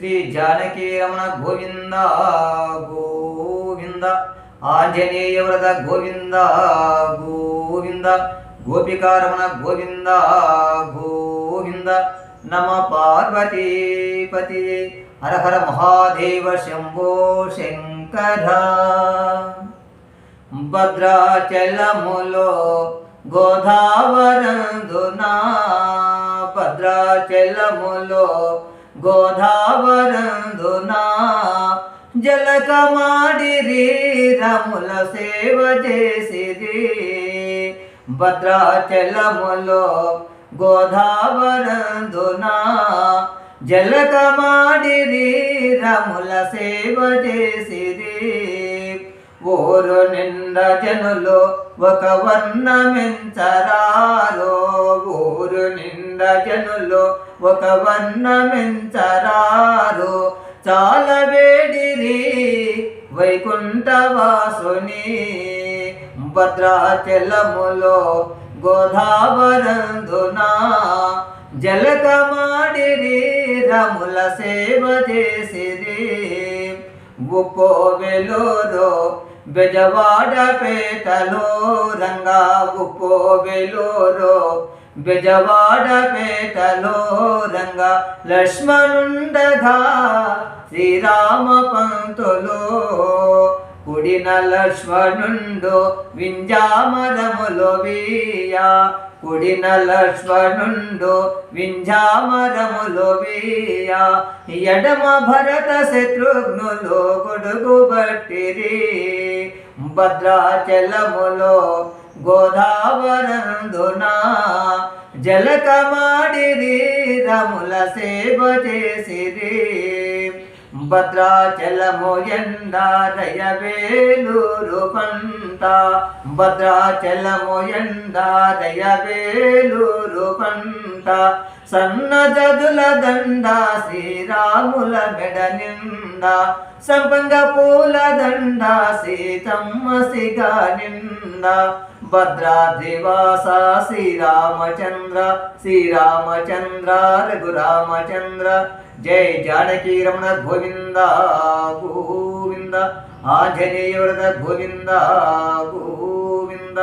శ్రీ జానకీ రమణ గోవింద గోవింద ఆంజనేయ వ్రత గోవింద గోవింద గోపికారమణ గోవింద గోవింద నమ పార్వతీపతి హర హర మహాదేవ శంభో శంకర భద్రాచలములో గోదావరందునా భద్రాచలములో గోదావరందునా? జలకమాడిరి రముల సేవ చేసిరి. భద్రాచలములో గోదావరందునా? జలకమాడిరి రముల సేవ చేసిరి. ఊరు నిండా జనులు ఒక వర్ణమించరారో ఊరు నిండా జనులు ఒక వర్ణమించరారు చాలవేడిరి వైకుంఠవాసుని. భద్రాచలములో గోదావరందున. జలకమాడిరి రముల సేవ చేసిరి. ఉప్పో వెలూరు బెజవాడ పేటలో రంగా ఉప్పో వెలూరు బెజవాడ పేటలో రంగా లక్ష్మణుండగా శ్రీరామ పంతులు. కుడిన లక్ష్మణుండు వింజామరములో వీయ. కుడిన లక్ష్మణుండు వింజామరములో వీయ. ఎడమ భరత శత్రుఘ్నులు గొడుగు బట్టిరి. భద్రాచలములో గోదావరందునా జలకమాడిరి రముల సేవ చేసిరి. భద్రాచలము ఎండారయ వేలూరు పంట. భద్రాచలము ఎండారయ వేలూరు పంట. సన్నజదుల దండ శ్రీరాముల మెడ నిండా. సంపంగ పూల దండ సీతమ్మ సిగా నిండా. భద్రాద్రివాస శ్రీరామచంద్ర శ్రీరామచంద్ర రఘురామచంద్ర జయ జానకీ రమణ గోవింద గోవింద ఆంజనేయ గోవింద గోవింద.